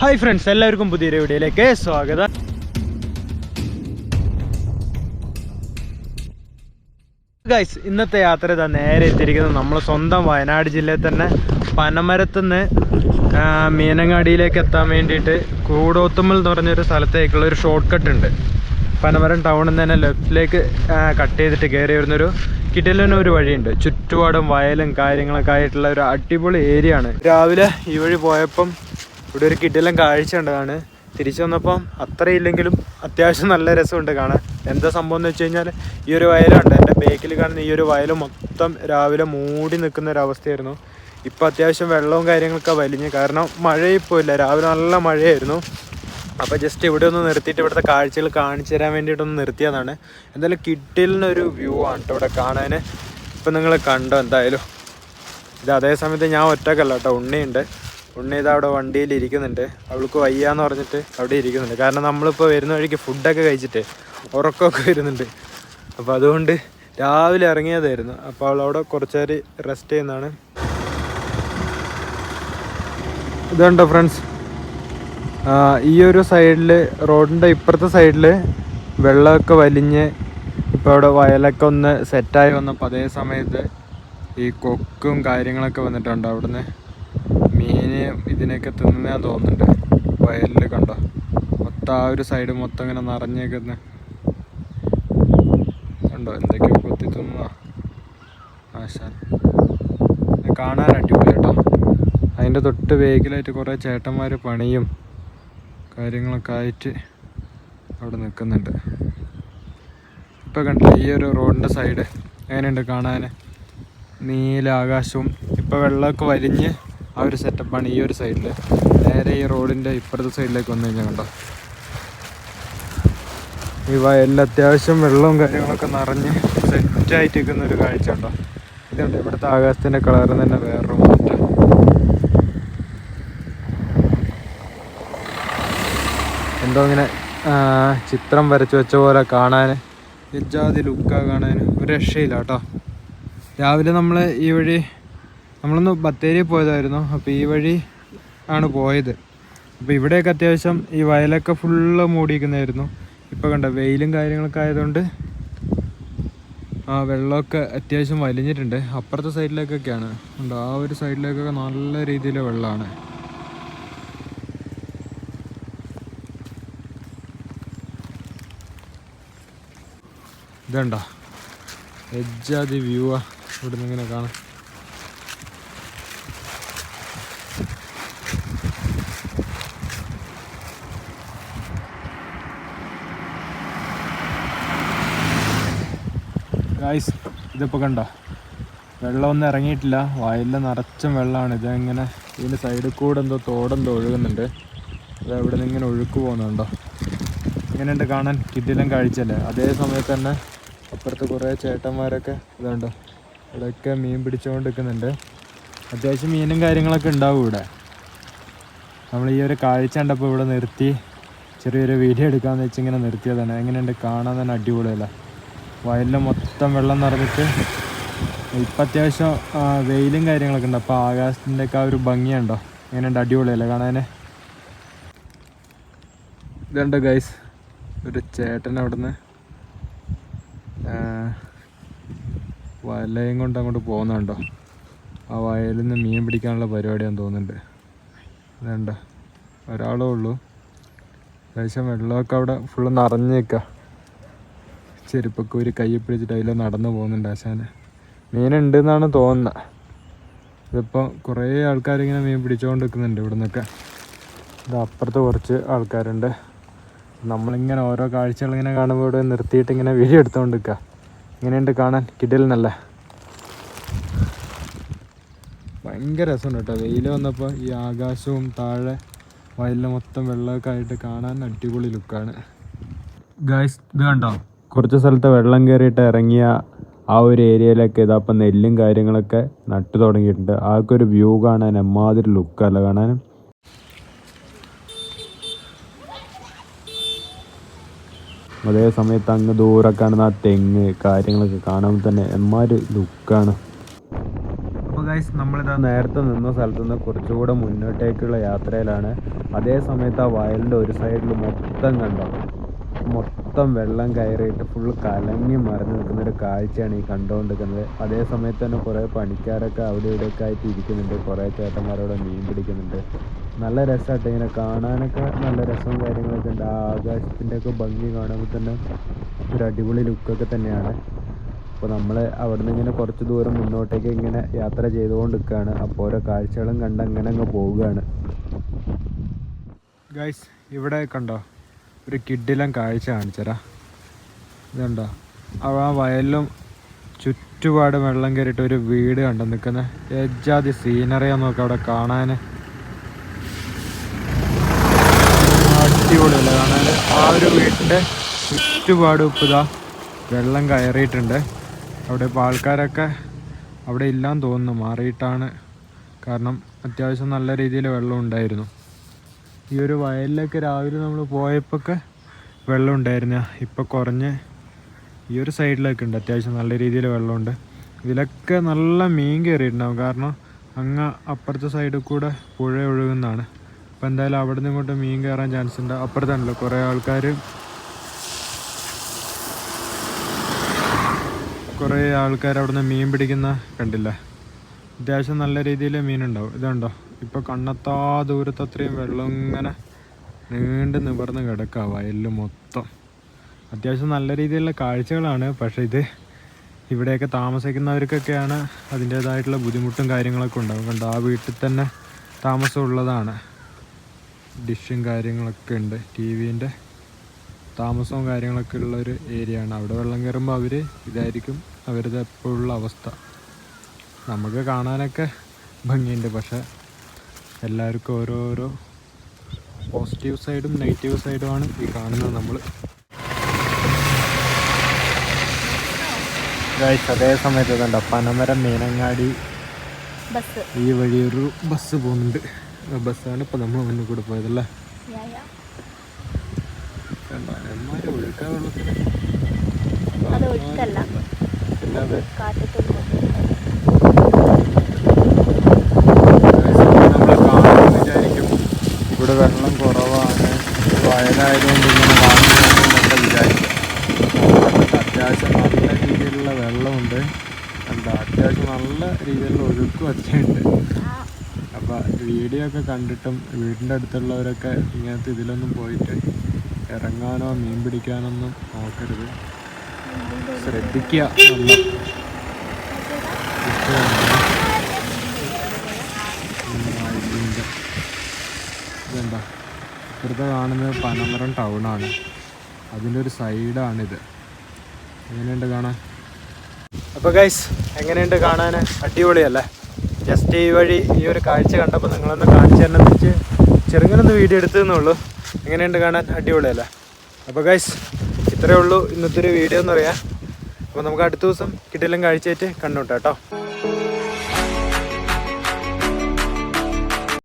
Hi friends എല്ലാവർക്കും പുതിയൊരു വീഡിയോയിലേക്ക് സ്വാഗതം. ഗൈസ് ഇന്നത്തെ യാത്ര ഇതാ നേരെ എത്തിയിരിക്കുന്നത് നമ്മൾ സ്വന്തം വയനാട് ജില്ലയിൽ തന്നെ. പനമരത്തുനിന്ന് മീനങ്ങാടിയിലേക്ക് എത്താൻ വേണ്ടിയിട്ട് കൂടോത്തുമ്മൽ എന്ന് പറഞ്ഞൊരു സ്ഥലത്തേക്കുള്ള ഒരു ഷോർട്ട് കട്ട് ഉണ്ട്. പനമരം ടൗണിൽ നിന്ന് തന്നെ ലെഫ്റ്റിലേക്ക് കട്ട് ചെയ്തിട്ട് കയറി വരുന്നൊരു കിട്ടലിന് ഒരു വഴിയുണ്ട്. ചുറ്റുപാടും വയലും കാര്യങ്ങളൊക്കെ ആയിട്ടുള്ള ഒരു അടിപൊളി ഏരിയ ആണ്. രാവിലെ ഈ വഴി പോയപ്പം ഇവിടെ ഒരു കിടിലം കാഴ്ച ഉണ്ടതാണ് തിരിച്ചു വന്നപ്പം അത്രയില്ലെങ്കിലും അത്യാവശ്യം നല്ല രസമുണ്ട് കാണാൻ. എന്താ സംഭവം എന്ന് വെച്ച് കഴിഞ്ഞാൽ ഈ ഒരു വയലുണ്ട് എന്റെ ബേക്കിൽ കാണുന്ന ഈ ഒരു വയൽ മൊത്തം രാവിലെ മൂടി നിൽക്കുന്ന ഒരു അവസ്ഥയായിരുന്നു. ഇപ്പോൾ അത്യാവശ്യം വെള്ളവും കാര്യങ്ങളൊക്കെ വലിഞ്ഞ്. കാരണം മഴ ഇല്ല രാവിലെ നല്ല മഴയായിരുന്നു. അപ്പോൾ ജസ്റ്റ് ഇവിടെ ഒന്ന് നിർത്തിയിട്ട് ഇവിടുത്തെ കാഴ്ചകൾ കാണിച്ചു തരാൻ വേണ്ടിയിട്ടൊന്ന് നിർത്തിയതാണ്. എന്തായാലും കിഡിലിനൊരു വ്യൂ ആണ് കേട്ടോ ഇവിടെ കാണാൻ ഇപ്പം നിങ്ങൾ കണ്ടോ എന്തായാലും? ഇത് അതേ സമയത്ത് ഞാൻ ഒറ്റക്കല്ല കേട്ടോ ഉണ്ണിയുണ്ട്. ഉണ്ണി അവിടെ വണ്ടിയിൽ ഇരിക്കുന്നുണ്ട്. അവൾക്ക് വയ്യാന്ന് പറഞ്ഞിട്ട് അവിടെ ഇരിക്കുന്നുണ്ട്. കാരണം നമ്മളിപ്പോൾ വരുന്ന വഴിക്ക് ഫുഡൊക്കെ കഴിച്ചിട്ട് ഉറക്കമൊക്കെ വരുന്നുണ്ട്. അപ്പോൾ അതുകൊണ്ട് രാവിലെ ഇറങ്ങിയതായിരുന്നു. അപ്പോൾ അവൾ അവിടെ കുറച്ച് നേരം റെസ്റ്റ് ചെയ്യുന്നതാണ്. ഇതുണ്ടോ ഫ്രണ്ട്സ് ഈ ഒരു സൈഡിൽ റോഡിന്റെ ഇപ്പുറത്തെ സൈഡിൽ വെള്ളമൊക്കെ വലിഞ്ഞ് ഇപ്പോൾ അവിടെ വയലൊക്കെ ഒന്ന് സെറ്റായി വന്നപ്പോൾ അതേ സമയത്ത് ഈ കൊക്കും കാര്യങ്ങളൊക്കെ വന്നിട്ടുണ്ട് അവിടുന്ന്. മീന് ഇതിനൊക്കെ തിന്നാൻ തോന്നുന്നുണ്ട്. വയലിൽ കണ്ടോ? മൊത്തം ആ ഒരു സൈഡ് മൊത്തം ഇങ്ങനെ നിറഞ്ഞേക്കുന്ന. കണ്ടോ? എന്തൊക്കെയോ കൊത്തി തിന്നുക ആശാൻ കാണാൻ അടിപൊളി കേട്ടോ. അതിന്റെ തൊട്ട് വേഗിലായിട്ട് കുറേ ചേട്ടന്മാർ പണിയും കാര്യങ്ങളൊക്കെ ആയിട്ട് അവിടെ നിൽക്കുന്നുണ്ട് ഇപ്പം കണ്ടില്ല ഈ ഒരു റോഡിന്റെ സൈഡ് എങ്ങനെയുണ്ട് കാണാൻ നീല ആകാശവും ഇപ്പം വെള്ളമൊക്കെ വലിഞ്ഞ് ആ ഒരു സെറ്റപ്പാണ് ഈ ഒരു സൈഡിൽ നേരെ ഈ റോഡിന്റെ ഇപ്പുറത്തെ സൈഡിലേക്ക് വന്നു കഴിഞ്ഞാൽ കണ്ടോ? ഈ വയലിൽ അത്യാവശ്യം വെള്ളവും കാര്യങ്ങളൊക്കെ നിറഞ്ഞ് സെറ്റായിട്ട് നിൽക്കുന്ന ഒരു കാഴ്ച ഉണ്ടോ ഇതുണ്ട് ഇവിടുത്തെ ആകാശത്തിന്റെ കളർ തന്നെ വേറൊരു മാറ്റം. എന്തോ ഇങ്ങനെ ചിത്രം വരച്ച് വെച്ച പോലെ കാണാൻ എജാതി ലുക്കാണ് കാണാൻ ഒരു രക്ഷയില്ല കേട്ടോ. രാവിലെ നമ്മൾ ഈ വഴി നമ്മളൊന്ന് ബത്തേരി പോയതായിരുന്നു. അപ്പോൾ ഈ വഴി ആണ് പോയത്. അപ്പോൾ ഇവിടെയൊക്കെ അത്യാവശ്യം ഈ വയലൊക്കെ ഫുള്ള് മൂടിയിരിക്കുന്നതായിരുന്നു. ഇപ്പോൾ കണ്ട വെയിലും കാര്യങ്ങളൊക്കെ ആയതുകൊണ്ട് ആ വെള്ളമൊക്കെ അത്യാവശ്യം വലിഞ്ഞിട്ടുണ്ട്. അപ്പുറത്തെ സൈഡിലേക്കൊക്കെയാണ്. ഉണ്ട് ആ ഒരു സൈഡിലേക്കൊക്കെ നല്ല രീതിയിൽ വെള്ളമാണ്. ഇതുണ്ടോ എജ്ജാതി വ്യൂവാ ഇവിടുന്ന് ഇങ്ങനെ കാണാം. ഗായ്സ് ഇതിപ്പോൾ കണ്ടോ? വെള്ളമൊന്നും ഇറങ്ങിയിട്ടില്ല. വയലിൽ നിറച്ചും വെള്ളമാണ്. ഇതിങ്ങനെ ഇതിന്റെ സൈഡിൽ കൂടെ എന്തോ തോടെന്തോ ഒഴുകുന്നുണ്ട്. അത് അവിടെ നിന്ന് ഇങ്ങനെ ഒഴുക്ക് പോകുന്നുണ്ടോ? ഇങ്ങനെയുണ്ട് കാണാൻ. കിഡിലും കാഴ്ചയല്ലേ? അതേ സമയത്ത് തന്നെ അപ്പുറത്ത് കുറേ ചേട്ടന്മാരൊക്കെ ഇതുണ്ടോ? ഇവിടെയൊക്കെ മീൻ പിടിച്ചുകൊണ്ട് നിൽക്കുന്നുണ്ട് അത്യാവശ്യം മീനും കാര്യങ്ങളൊക്കെ ഉണ്ടാവും ഇവിടെ. നമ്മൾ ഈ ഒരു കാഴ്ച കണ്ടപ്പോൾ ഇവിടെ നിർത്തി ചെറിയൊരു വീഡിയോ എടുക്കാമെന്ന് വെച്ച് ഇങ്ങനെ നിർത്തിയതാണ്. എങ്ങനെയുണ്ട്? കാണാൻ തന്നെ അടിപൊളിയല്ല? വയലിൽ മൊത്തം വെള്ളം നിറഞ്ഞിട്ട് ഇപ്പം അത്യാവശ്യം വെയിലും കാര്യങ്ങളൊക്കെ ഉണ്ട്. അപ്പോൾ ആകാശത്തിന്റെ ഒക്കെ ആ ഒരു ഭംഗിയുണ്ടോ എങ്ങനെയുണ്ട്? അടിപൊളിയല്ലേ? കാണാൻ ഇതുണ്ട് ഗൈസ് ഒരു ചേട്ടൻ അവിടുന്ന് വലയും കൊണ്ട് അങ്ങോട്ട് പോകുന്നുണ്ടോ ആ വയലിൽ നിന്ന് മീൻ പിടിക്കാനുള്ള പരിപാടിയാണ് തോന്നുന്നുണ്ട്. ഇതുണ്ട്? ഒരാളേ ഉള്ളൂ. അത്യാവശ്യം വെള്ളമൊക്കെ അവിടെ ഫുള്ള് നിറഞ്ഞ് നിൽക്കുക ചെരുപ്പൊക്കെ ഒരു കൈ പിടിച്ചിട്ട് അതിൽ നടന്നു പോകുന്നുണ്ട് ആശാന്. മീനുണ്ട് എന്നാണ് തോന്നുന്നത് ഇതിപ്പോൾ കുറേ ആൾക്കാരിങ്ങനെ മീൻ പിടിച്ചുകൊണ്ട് നിൽക്കുന്നുണ്ട് ഇവിടെ നിന്നൊക്കെ ഇത് അപ്പുറത്ത് കുറച്ച് ആൾക്കാരുണ്ട്. നമ്മളിങ്ങനെ ഓരോ കാഴ്ചകളിങ്ങനെ കാണുമ്പോൾ ഇവിടെ നിർത്തിയിട്ട് ഇങ്ങനെ വീഡിയോ എടുത്തുകൊണ്ട് നിൽക്കുക ഇങ്ങനെയുണ്ട് കാണാൻ കിടലിനല്ലേ? ഭയങ്കര രസമുണ്ട് കേട്ടോ. വെയിൽ വന്നപ്പോൾ ഈ ആകാശവും താഴെ വയലിൽ മൊത്തം വെള്ളമൊക്കെ ആയിട്ട് കാണാൻ അടിപൊളി ലുക്കാണ്. ഗായ്സ് ഇത് കണ്ടോ? കുറച്ച് സ്ഥലത്ത് വെള്ളം കയറിയിട്ട് ഇറങ്ങിയ ആ ഒരു ഏരിയയിലൊക്കെ ഇതപ്പം നെല്ലും കാര്യങ്ങളൊക്കെ നട്ടു തുടങ്ങിയിട്ടുണ്ട്. ആകെ ഒരു വ്യൂ കാണാൻ എമ്മാതിരി ലുക്കല്ല കാണാൻ? അതേ സമയത്ത് അങ്ങ് ദൂരെ കാണുന്ന ആ തെങ്ങ് കാര്യങ്ങളൊക്കെ കാണാൻ തന്നെ എമ്മാതിരി ലുക്കാണ് അപ്പോൾ ഗൈസ് നമ്മളിതാ നേരത്തെ നിന്ന സ്ഥലത്ത് നിന്ന് കുറച്ചുകൂടെ മുന്നോട്ടേക്കുള്ള യാത്രയിലാണ്. അതേ സമയത്ത് ആ വയലിന്റെ ഒരു സൈഡിൽ മൊത്തം കണ്ടോ? മൊത്തം വെള്ളം കയറിയിട്ട് ഫുൾ കലങ്ങി മറിഞ്ഞു നിൽക്കുന്ന ഒരു കാഴ്ചയാണ് ഈ കണ്ടുകൊണ്ടിരിക്കുന്നത്. അതേ സമയത്ത് തന്നെ കുറേ പണിക്കാരൊക്കെ അവിടെ ഇവിടെയൊക്കെ ആയിട്ട് ഇരിക്കുന്നുണ്ട്. കുറേ ചേട്ടന്മാരോട് മീൻ പിടിക്കുന്നുണ്ട്. നല്ല രസമായിട്ട് ഇങ്ങനെ കാണാനൊക്കെ നല്ല രസവും കാര്യങ്ങളൊക്കെ ഉണ്ട്. ആ ആകാശത്തിന്റെ ഒക്കെ ഭംഗി കാണുമ്പോൾ തന്നെ ഒരു അടിപൊളി ലുക്കൊക്കെ തന്നെയാണ്. അപ്പോൾ നമ്മൾ അവിടെ നിന്ന് ഇങ്ങനെ കുറച്ച് ദൂരം മുന്നോട്ടേക്ക് ഇങ്ങനെ യാത്ര ചെയ്തുകൊണ്ട് നിൽക്കുകയാണ് അപ്പോൾ ഓരോ കാഴ്ചകളും കണ്ട് അങ്ങനെ അങ്ങ് പോവുകയാണ്. ഗൈസ് ഇവിടെ കണ്ടോ? ഒരു കിഡിലം കാഴ്ച കാണിച്ചരാ ഇതുണ്ടോ? അവ ആ വയലിലും ചുറ്റുപാട് വെള്ളം കയറിയിട്ട് ഒരു വീട് കണ്ടു നിൽക്കുന്ന? എജാതി സീനറിയാ നോക്കി അവിടെ കാണാൻ അടിപൊളിയല്ലേ കാണാൻ ആ ഒരു വീട്ടിന്റെ ചുറ്റുപാട് ഉപ്പുതാ വെള്ളം കയറിയിട്ടുണ്ട്. അവിടെ ഇപ്പോൾ ആൾക്കാരൊക്കെ അവിടെ ഇല്ലാന്ന് തോന്നുന്നു മാറിയിട്ടാണ്. കാരണം അത്യാവശ്യം നല്ല രീതിയിൽ വെള്ളം ഉണ്ടായിരുന്നു. ഈ ഒരു വയലിലൊക്കെ രാവിലെ നമ്മൾ പോയപ്പോഴൊക്കെ വെള്ളം ഉണ്ടായിരുന്ന ഇപ്പോൾ കുറഞ്ഞ് ഈ ഒരു സൈഡിലൊക്കെ ഉണ്ട്. അത്യാവശ്യം നല്ല രീതിയിൽ വെള്ളമുണ്ട്. ഇതിലൊക്കെ നല്ല മീൻ കയറിയിട്ടുണ്ടാവും. കാരണം അങ്ങ് അപ്പുറത്തെ സൈഡിൽ കൂടെ പുഴ ഒഴുകുന്നതാണ്. അപ്പോൾ എന്തായാലും അവിടെ നിന്ന് ഇങ്ങോട്ട് മീൻ കയറാൻ ചാൻസ് ഉണ്ട്. അപ്പുറത്താണല്ലോ കുറേ ആൾക്കാർ കുറേ ആൾക്കാർ അവിടെ നിന്ന് മീൻ പിടിക്കുന്ന കണ്ടില്ല. അത്യാവശ്യം നല്ല രീതിയിൽ മീനുണ്ടാവും. ഇതുണ്ടോ? ഇപ്പോൾ കണ്ണെത്താ ദൂരത്തത്രയും വെള്ളം ഇങ്ങനെ നീണ്ട് നിവർന്ന് കിടക്കുക വയലിൽ മൊത്തം. അത്യാവശ്യം നല്ല രീതിയിലുള്ള കാഴ്ചകളാണ് പക്ഷേ ഇത് ഇവിടെയൊക്കെ താമസിക്കുന്നവർക്കൊക്കെയാണ് അതിന്റേതായിട്ടുള്ള ബുദ്ധിമുട്ടും കാര്യങ്ങളൊക്കെ ഉണ്ടാവും. കണ്ടോ ആ വീട്ടിൽ തന്നെ താമസമുള്ളതാണ് ഡിഷും കാര്യങ്ങളൊക്കെ ഉണ്ട്. ടി വിന്റെ താമസവും കാര്യങ്ങളൊക്കെ ഉള്ള ഒരു ഏരിയ ആണ് അവിടെ വെള്ളം കയറുമ്പോൾ അവർ ഇതായിരിക്കും. അവരുടെ എപ്പോഴുള്ള അവസ്ഥ. നമുക്ക് കാണാനൊക്കെ ഭംഗിയുണ്ട് പക്ഷെ എല്ലാവർക്കും ഓരോരോ പോസിറ്റീവ് സൈഡും നെഗറ്റീവ് സൈഡുമാണ് ഈ കാണുന്നത് നമ്മൾ അതേ സമയത്ത് കണ്ട പനമരം മീനങ്ങാടി ബസ്. ഈ വഴി ഒരു ബസ് പോകുന്നുണ്ട്. ബസ്സാണ് ഇപ്പം നമ്മൾ മുന്നിൽ കൂടെ പോയതല്ലേ? കണ്ടോ എമ്മാരി ഒഴുക്കാ വെള്ളത്തിൽ അത് ഒഴുക്കല്ല അല്ലാതെ കാറ്റത്തും നമ്മൾ കാണുമ്പോൾ വിചാരിക്കും ഇവിടെ വെള്ളം കുറവാണ് വയലായതുകൊണ്ട് ഇങ്ങനെ കാണുന്നതെന്നൊക്കെ വിചാരിക്കും പക്ഷെ അത്യാവശ്യം നല്ല രീതിയിലുള്ള വെള്ളമുണ്ട് എന്താ അത്യാവശ്യം നല്ല രീതിയിലുള്ള ഒഴുക്കും ഒക്കെയുണ്ട് അപ്പോൾ വീഡിയോ ഒക്കെ കണ്ടിട്ടും വീടിന്റെ അടുത്തുള്ളവരൊക്കെ ഇങ്ങനത്തെ ഇതിലൊന്നും പോയിട്ട് ഇറങ്ങാനോ മീൻ പിടിക്കാനൊന്നും നോക്കരുത്. ശ്രദ്ധിക്കുക ഇതെന്താ? ഇപ്പുറത്തെ കാണുന്നത് പനമരം ടൗണാണ് അതിന്റെ ഒരു സൈഡാണിത് എങ്ങനെയുണ്ട് കാണാൻ? അപ്പോൾ ഗൈസ് എങ്ങനെയുണ്ട് കാണാൻ അടിപൊളിയല്ലേ? ജസ്റ്റ് ഈ വഴി ഈ ഒരു കാഴ്ച കണ്ടപ്പോൾ നിങ്ങളൊന്ന് കാണിച്ചു തന്നെ വെച്ച് ചെറുങ്ങനൊന്ന് വീഡിയോ എടുത്തതെന്നുള്ളൂ എങ്ങനെയുണ്ട് കാണാൻ? അടിപൊളിയല്ലേ? അപ്പോൾ ഗൈസ് ഇത്രയേ ഉള്ളൂ ഇന്നത്തെ ഒരു വീഡിയോ എന്ന് പറയാം അപ്പോൾ നമുക്ക് അടുത്ത ദിവസം കിട്ടിലും കാഴ്ചയായിട്ട് കണ്ടുമുട്ടാം കേട്ടോ.